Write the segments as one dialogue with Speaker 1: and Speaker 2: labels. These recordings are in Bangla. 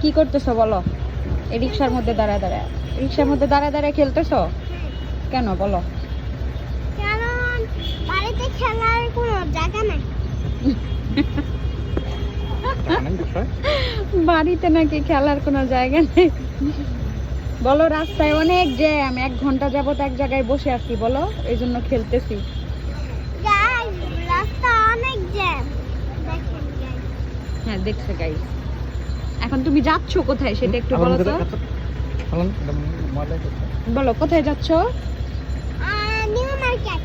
Speaker 1: কি করতেছো বলো? এই রিক্সার মধ্যে দাঁড়ায় দাঁড়ায়। রিক্সার মধ্যে দাঁড়ায় দাঁড়ায় খেলতেছো? কেন বলো?
Speaker 2: কারণ বাড়িতে খেলার কোনো জায়গা নাই।
Speaker 1: বাড়িতে নাকি খেলার কোনো জায়গা নেই। বলো রাস্তায় অনেক জ্যাম। এক ঘণ্টা যাবত এক জায়গায় বসে আছি বলো? এই জন্য খেলতেছি।
Speaker 2: গাইস রাস্তা অনেক জ্যাম।
Speaker 1: হ্যাঁ দেখছে গাই এখন তুমি যাচ্ছ কোথায় সেটা একটু বলো তো? বলো কোথায় যাচ্ছ?
Speaker 2: নিউ মার্কেট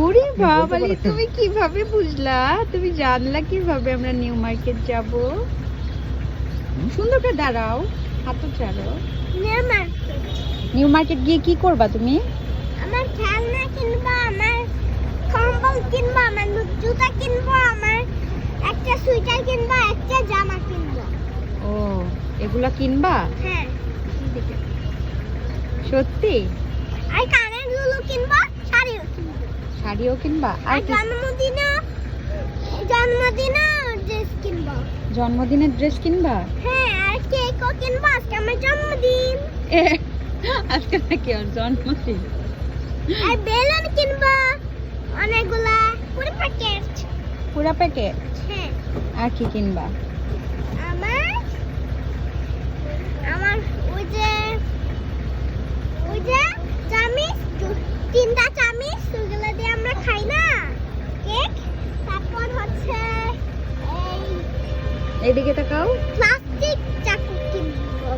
Speaker 1: ওরে বাবালি তুমি কীভাবে বুঝলা? তুমি জানলা কীভাবে আমরা নিউ মার্কেট যাব? সুন্দর করে দাঁড়াও হাতও ছাড়ো।
Speaker 2: New market.
Speaker 1: নিউ মার্কেট গিয়ে কি করবা তুমি?
Speaker 2: আমার খেলনা কিনবো আমার কম্বল কিনবো আমার জুতা কিনবো আমার একটা সুইটার কিনবো একটা জামা কিনবো
Speaker 1: ও এগুলা কিনবা?
Speaker 2: হ্যাঁ।
Speaker 1: সত্যি?
Speaker 2: আর কানের দুলও কিনবো শাড়িও কিনবো।
Speaker 1: শাড়িও কিনবা? আর
Speaker 2: জন্মদিনও জন্মদিনও ড্রেস কিনবো।
Speaker 1: জন্মদিনের ড্রেস কিনবা?
Speaker 2: হ্যাঁ আর কেকও কিনবো আজকে আমার জন্মদিন।
Speaker 1: আজকে নাকি ওর জন্মদিন।
Speaker 2: আর বেলুন কিনবো অনেকগুলা পুরো প্যাকেট
Speaker 1: পুরা প্যাকেট
Speaker 2: হ্যাঁ।
Speaker 1: আর কি কিনবা
Speaker 2: আমার আমার ওই যে ওই যে চামিচ তিনটা চামিচ ওগুলো দিয়ে আমরা খাই না? কেক। তারপর হচ্ছে এই
Speaker 1: এইদিকে তাকাও।
Speaker 2: প্লাস্টিক চাকু কিনবো।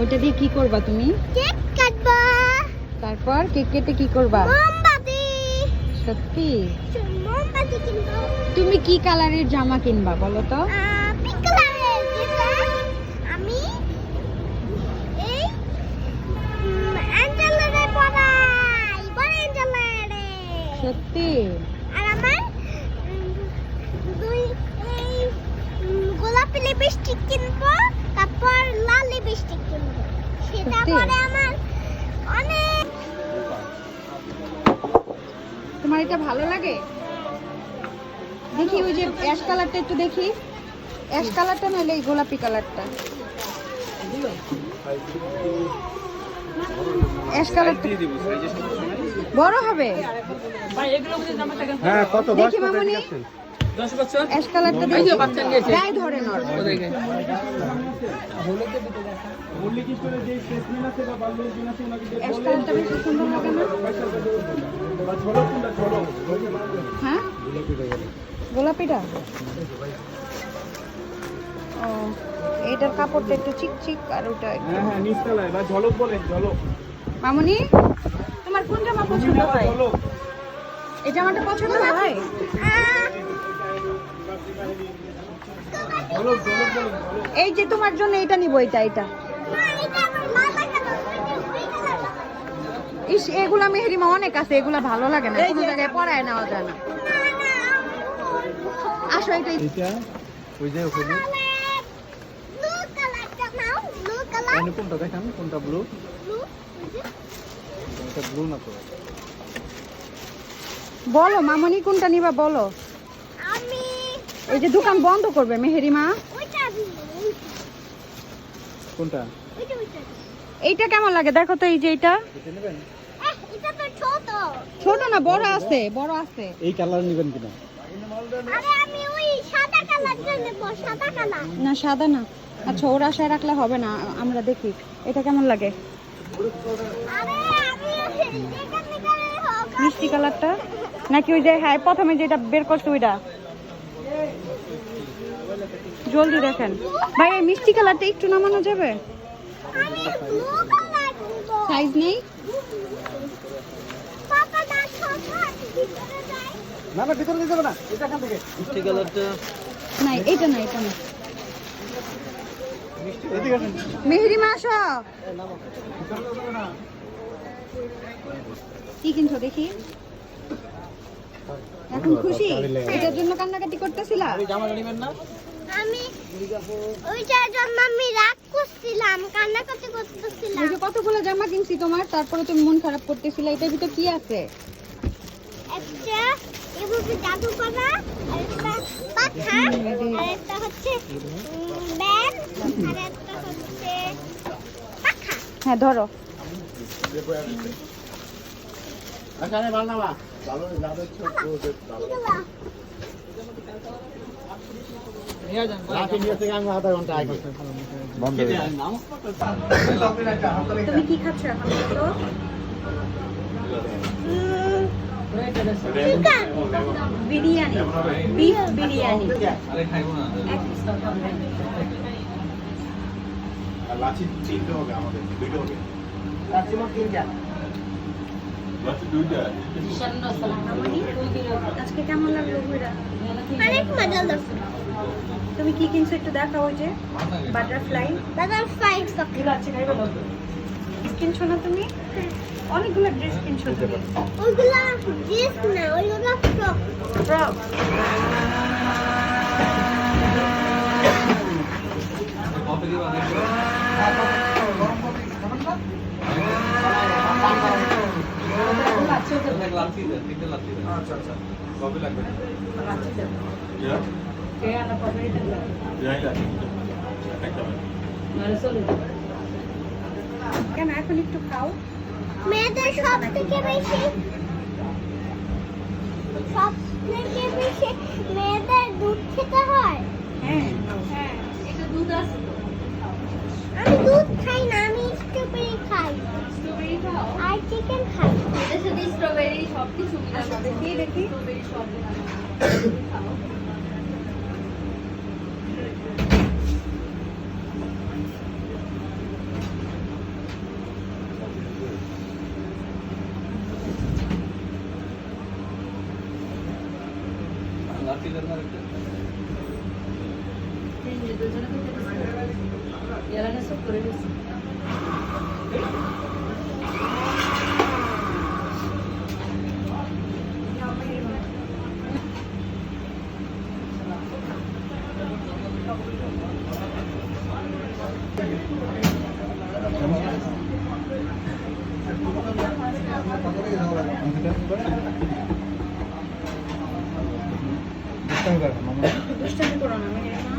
Speaker 1: ওইটা দিয়ে কি করবা তুমি?
Speaker 2: কেক কাটবো।
Speaker 1: তারপর কেক কেটে কি করবা?
Speaker 2: মোমবাতি।
Speaker 1: সত্যি?
Speaker 2: মোমবাতি কিনবো।
Speaker 1: তুমি কি কালারের জামা কিনবা বলো তো? সত্যি?
Speaker 2: আর আমার দুই এই গোলাপি লিপস্টিক কিনবো তারপর লাল লিপস্টিক কিনবো। সেটা পরে আমার অনেক
Speaker 1: তোমার এটা ভালো লাগে? দেখি ওই যে অ্যাশ কালারটা একটু দেখি। অ্যাশ কালারটা নাহলে এই গোলাপি কালারটা অ্যাশ কালারটা বড় হবে?
Speaker 3: হ্যাঁ কত?
Speaker 1: দেখি মামুনি। অ্যাশ কালারটা দেখি। অ্যাশ কালারটা বেশি সুন্দর লাগে না? হ্যাঁ? গোলাপিটা? ও এইটার কাপড়টা একটু চিকচিক আর ওটা একটু
Speaker 3: হ্যাঁ হ্যাঁ নিচতলায় বা ঝলক বলে ঝলক।
Speaker 1: মামুনি? তোমার কোন জামা পছন্দ হয়? এই জামাটা পছন্দ হয়? এই যে তোমার জন্য এটা নিব এটা এটা। ইস এগুলা মেহরিমা অনেক আছে এগুলা ভালো লাগে না। কোনো জায়গায় পরায় নেওয়া যায় না। আসো এটা
Speaker 3: এটা ওই যে ওখানে। কোনটা দেখান কোনটা ব্লু এটা ব্লু না তো?
Speaker 1: বলো মামনি কোনটা নিবা বলো?
Speaker 2: আমি
Speaker 1: এই যে দোকান বন্ধ করবে মেহেরিমা
Speaker 2: ওইটা
Speaker 3: কোনটা?
Speaker 1: এইটা কেমন লাগে? দেখো তো এই যে এটা
Speaker 3: এটা নেবেন?
Speaker 2: তো ছোট।
Speaker 1: ছোট না বড় আছে বড় আছে।
Speaker 3: এই কালার নেবেন কিনা?
Speaker 2: আরে আমি ওই সাদা কালারটা নেব সাদা কালার।
Speaker 1: না সাদা না। আচ্ছা ওর আশায় রাখলে হবে না আমরা দেখি। এটা কেমন লাগে? মিষ্টি কালারটা? নাকি ওই যে হ্যাঁ প্রথমে যেটা বের করছে ওইটা? জলদি দেখেন। ভাই এই মিষ্টি কালারটা একটু নামানো যাবে? সাইজ নেই?
Speaker 2: না ছোট ভিতরে যায়
Speaker 3: না না। ভিতরে দিতে না এটা এখান থেকে। মিষ্টি কালারটা।
Speaker 1: না এটা না। কি কিনছো দেখি? এখন খুশি? এটার জন্য কান্নাকাটি করতেছিলা?
Speaker 3: জামা নেবেন না?
Speaker 2: আমি ওইটার জন্য আমি রাগ করছিলাম কান্নাকাটি করতেছিলাম।
Speaker 1: ওই যে কতগুলো জামা কিনছি তোমার তারপরে তুমি মন খারাপ করতেছিলা এটার ভিতর কি আছে?
Speaker 2: একটা এভাবে জাদু করা আর একটা পাখা আর একটা হচ্ছে ব্যান আর একটা হচ্ছে পাখা।
Speaker 1: হ্যাঁ ধরো। তুমি কি খাচ্ছ? এখন বলো বিরিয়ানি বিফ বিরিয়ানি
Speaker 4: লাচি তিনটে হবে আমাদের দুইটা হবে
Speaker 1: আজকে কেমন লাগল ঘুরা?
Speaker 2: অনেক মজা লাগছে
Speaker 1: তুমি কি কিনছো একটু দেখাও ওই যে বাটারফ্লাই
Speaker 2: দাদা ফ্রাইড
Speaker 1: কিনছো না তুমি? অনেকগুলো ড্রেস কিনছো তুমি।
Speaker 2: ওইগুলা ড্রেস না ওইগুলা ফ্রক
Speaker 1: ফ্রক
Speaker 4: আচ্ছা আচ্ছা। কবে লাগবে। একটা
Speaker 1: কেন এখন একটু খাও।
Speaker 2: মেয়েদের সব থেকে বেশি সব থেকে বেশি মেয়েদের দুধ খেতে হয়?
Speaker 1: হ্যাঁ।
Speaker 2: হ্যাঁ এটা দুধ আছে আমি দুধ খাই না আমি স্ট্রবেরি খাই।
Speaker 1: স্ট্রবেরি খাও?
Speaker 2: আর চিকেন খাই।
Speaker 1: দেখি দেখি দুষ্টামি করো না মেয়ে মা